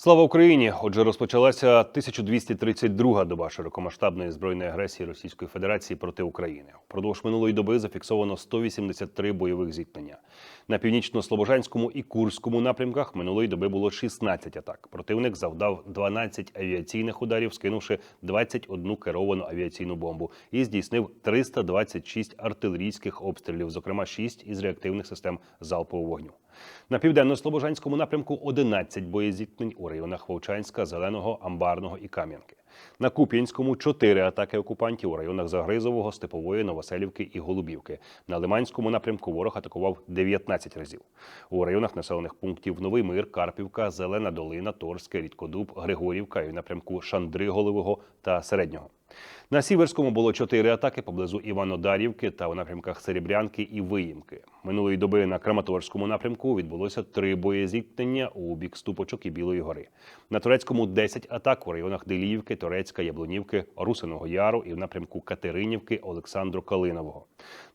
Слава Україні! Отже, розпочалася 1232-га доба широкомасштабної збройної агресії Російської Федерації проти України. Впродовж минулої доби зафіксовано 183 бойових зіткнення. На північно-слобожанському і Курському напрямках минулої доби було 16 атак. Противник завдав 12 авіаційних ударів, скинувши 21 керовану авіаційну бомбу, і здійснив 326 артилерійських обстрілів, зокрема 6 із реактивних систем залпового вогню. На південно-слобожанському напрямку 11 боєзіткнень районах Вовчанська, Зеленого, Амбарного і Кам'янки. На Куп'янському 4 атаки окупантів у районах Загризового, Степової, Новоселівки і Голубівки. На Лиманському напрямку ворог атакував 19 разів. У районах населених пунктів Новий Мир, Карпівка, Зелена Долина, Торське, Рідкодуб, Григорівка і в напрямку Шандриголового та Середнього. На Сіверському було чотири атаки поблизу Іванодарівки та у напрямках Серебрянки і Виїмки. Минулої доби на Краматорському напрямку відбулося три боєзіткнення у бік Ступочок і Білої гори. На турецькому 10 атак у районах Деліївки, Торецька, Яблунівки, Русиного Яру і в напрямку Катеринівки, Олександру Калинового.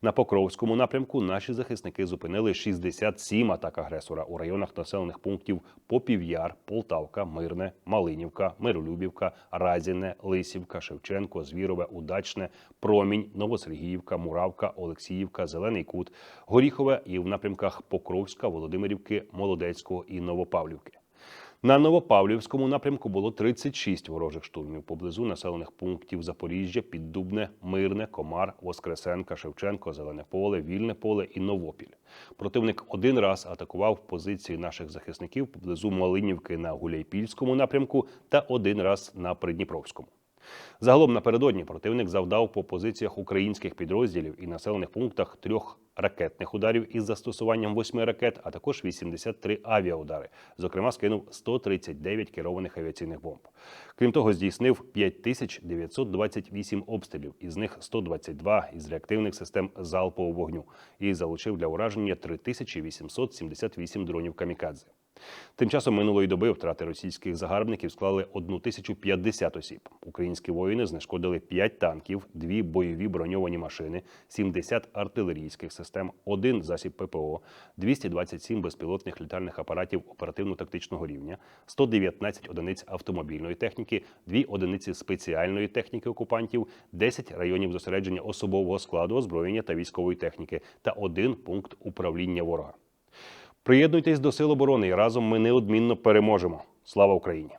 На Покровському напрямку наші захисники зупинили 67 атак агресора у районах населених пунктів Попів'яр, Полтавка, Мирне, Малинівка, Миролюбівка, Разіне, Лисівка, Шевченко, Звірове, Удачне, Промінь, Новосергіївка, Муравка, Олексіївка, Зелений Кут, Горіхове і в напрямках Покровська, Володимирівки, Молодецького і Новопавлівки. На Новопавлівському напрямку було 36 ворожих штурмів поблизу населених пунктів Запоріжжя, Піддубне, Мирне, Комар, Воскресенка, Шевченко, Зелене Поле, Вільне Поле і Новопіль. Противник один раз атакував позиції наших захисників поблизу Малинівки на Гуляйпільському напрямку та один раз на Придніпровському. Загалом напередодні противник завдав по позиціях українських підрозділів і населених пунктах трьох ракетних ударів із застосуванням восьми ракет, а також 83 авіаудари. Зокрема, скинув 139 керованих авіаційних бомб. Крім того, здійснив 5928 обстрілів, із них 122 із реактивних систем залпового вогню, і залучив для ураження 3878 дронів камікадзе. Тим часом минулої доби втрати російських загарбників склали 1050 осіб. Українські воїни знешкодили 5 танків, 2 бойові броньовані машини, 70 артилерійських систем, 1 засіб ППО, 227 безпілотних літальних апаратів оперативно-тактичного рівня, 119 одиниць автомобільної техніки, 2 одиниці спеціальної техніки окупантів, 10 районів зосередження особового складу озброєння та військової техніки та один пункт управління ворога. Приєднуйтесь до Сил оборони і разом ми неодмінно переможемо. Слава Україні!